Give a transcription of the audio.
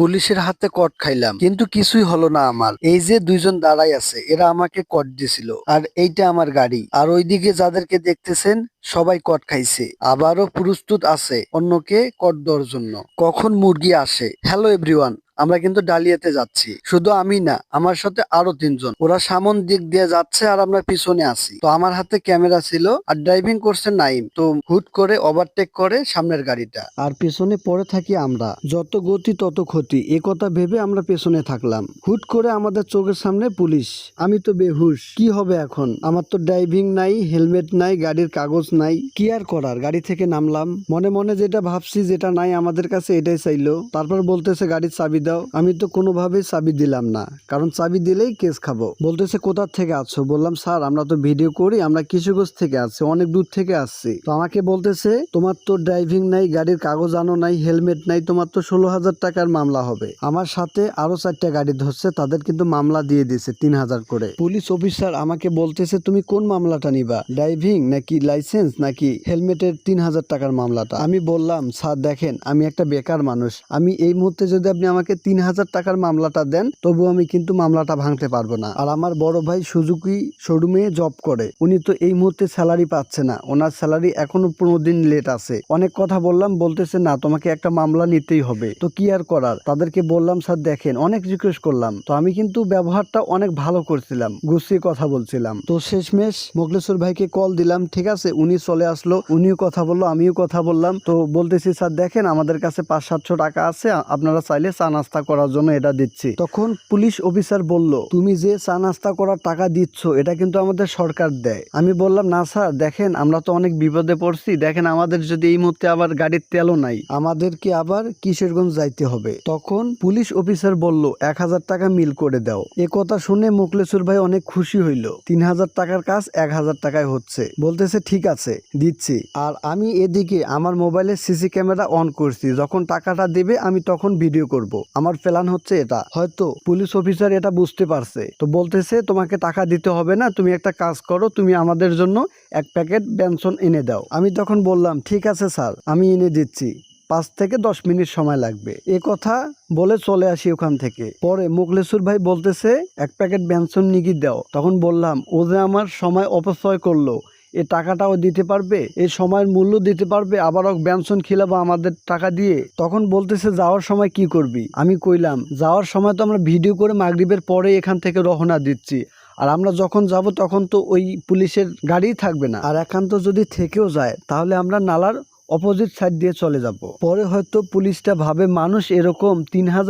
পুলিশের হাতে কট খাইলাম, কিন্তু কিছুই হলো না আমার। এই যে দুইজন দাঁড়াই আছে, এরা আমাকে কট দিছিল, আর এইটা আমার গাড়ি। আর ওইদিকে যাদেরকে দেখতেছেন, সবাই কট খাইছে। আবারও প্রস্তুত আছে অন্যকে কট দেওয়ার জন্য। কখন মুরগি আসে? হ্যালো এভরিওয়ান আমরা কিন্তু ডালিয়াতে যাচ্ছি। শুধু আমি না, আমার সাথে আরও তিনজন। ওরা সামন দিক দিয়ে যাচ্ছে আর আমরা পিছনে আছি। তো আমার হাতে ক্যামেরা ছিল আর ড্রাইভিং করছে নাইম। তো হুট করে ওভারটেক করে সামনের গাড়িটা। আর পেছনে পড়ে থাকি আমরা। যত গতি, তত ক্ষতি। এ কথা ভেবে আমরা পেছনে থাকলাম। হুট করে আমাদের চোখের সামনে পুলিশ। আমি তো বেহুশ। কি হবে এখন? আমার তো ড্রাইভিং নাই, হেলমেট নাই, গাড়ির কাগজ নাই। কি আর করার? গাড়ি থেকে নামলাম। মনে মনে যেটা ভাবছি, যেটা নাই আমাদের কাছে, এটাই চাইলো। তারপর বলতেছে, গাড়ির চাবি দাও, আমি তো কোনোভাবেই চাবি দিলাম না। কারণ চাবি দিলেই কেস খাব। বলতেছে, কোথা থেকে আছো? বললাম, স্যার, আমরা তো ভিডিও করি, আমরা কিশোরগঞ্জ থেকে আসছি অনেক দূর থেকে আসছি। তো আমাকে বলতেছে, তোমার তো ড্রাইভিং নাই, গাড়ির কাগজ আনো নাই, হেলমেট নাই, তোমার তো ষোলো হাজার টাকার মামলা হবে। আমার সাথে আরও চারটা গাড়ি ধরছে, তাদের কিন্তু মামলা দিয়ে দিয়েছে তিন হাজার করে। পুলিশ অফিসার আমাকে বলতেছে, তুমি কোন মামলাটা নিবা? ড্রাইভিং নাকি লাইসেন্স নাকি হেলমেটের তিন হাজার টাকার মামলাটা? আমি বললাম, স্যার, দেখেন, আমি একটা বেকার মানুষ। আমি এই মুহূর্তে যদি আপনি আমাকে তিন হাজার টাকার মামলাটা দেন তবু আমি কিন্তু মামলাটা ভাঙতে পারব না। আর আমার বড় ভাই সুজুকি শোরুমে জব করে। উনি তো এই মুহূর্তে স্যালারি পাচ্ছে না। ওনার স্যালারি এখনও পনেরো দিন লেট আছে। অনেক কথা বললাম, বলতেছে, না, তোমাকে একটা মামলা নিতেই হবে। তো কি আর করার? তাদেরকে বললাম, স্যার, দেখেন, অনেক রিকোয়েস্ট করলাম। তো আমি কিন্তু ব্যবহারটা অনেক ভালো করছিলাম, গুছিয়ে কথা বলছিলাম। তো শেষমেশ মোগলেশ্বর ভাইকে কল দিলাম, ঠিক আছে? উনি চলে আসলো, উনিও কথা বলল, আমিও কথা বললাম। তো বলতেছি, স্যার, দেখেন, আমাদের কাছে পাঁচ সাতশো টাকা আছে আপনারা চাইলে চা নাস্তা করার জন্য এটা দিচ্ছি। তখন পুলিশ অফিসার বলল, তুমি যে চা নাস্তা করার টাকা দিচ্ছ, এটা কিন্তু আমাদের সরকার দেয়। আমি বললাম, না স্যার, দেখেন, আমরা তো অনেক বিপদে পড়ছি। দেখেন, আমাদের যদি এই মুহূর্তে আবার গাড়ির তেলও নাই, আমাদেরকে আবার কিশোরগঞ্জ যাইতে হবে। তখন পুলিশ অফিসার বলল, এক হাজার টাকা মিল করে দাও। এ কথা শুনে মোকলেশ্বর ভাই অনেক খুশি হইল। তিন হাজার টাকার কাজ এক হাজার টাকায় হচ্ছে। বলতেছে, ঠিক আছে, দিচ্ছি। আর আমি এদিকে আমার মোবাইলে সিসি ক্যামেরা অন করছি। যখন টাকাটা দেবে, আমি তখন ভিডিও করব। আমার প্ল্যান হচ্ছে এটা। হয়তো পুলিশ অফিসার এটা বুঝতে পারছে। তো বলতেছে, তোমাকে টাকা দিতে হবে না, তুমি একটা কাজ করো, তুমি আমাদের জন্য এক প্যাকেট ব্যঞ্জন এনে দাও। আমি তখন বললাম, ঠিক আছে স্যার, আমি এনে দিচ্ছি। পাঁচ থেকে দশ মিনিট সময় লাগবে। এ কথা বলে চলে আসি ওখান থেকে। পরে মুকলেশ্বর ভাই বলতেছে, এক প্যাকেট ব্যঞ্জন নিগি দাও। তখন বললাম, ও যে আমার সময় অপচয় করল এ টাকাটাও দিতে পারবে, এ সময়ের মূল্য দিতে পারবে আবারও ব্যঞ্জন খিলাবো আমাদের টাকা দিয়ে। তখন বলতেছে, যাওয়ার সময় কি করবি? আমি কইলাম, যাওয়ার সময় তো আমরা ভিডিও করে মাগরিবের পরে এখান থেকে রওনা দিচ্ছি। আর আমরা যখন যাব তখন তো ওই পুলিশের গাড়িই থাকবে না। আর একান্ত যদি থেকেও যায়, তাহলে আমরা নালার অপোজিট সাইড দিয়ে চলে যাব। পরে হয়তো পুলিশটা ভাবে, মানুষ এরকম তিন হাজার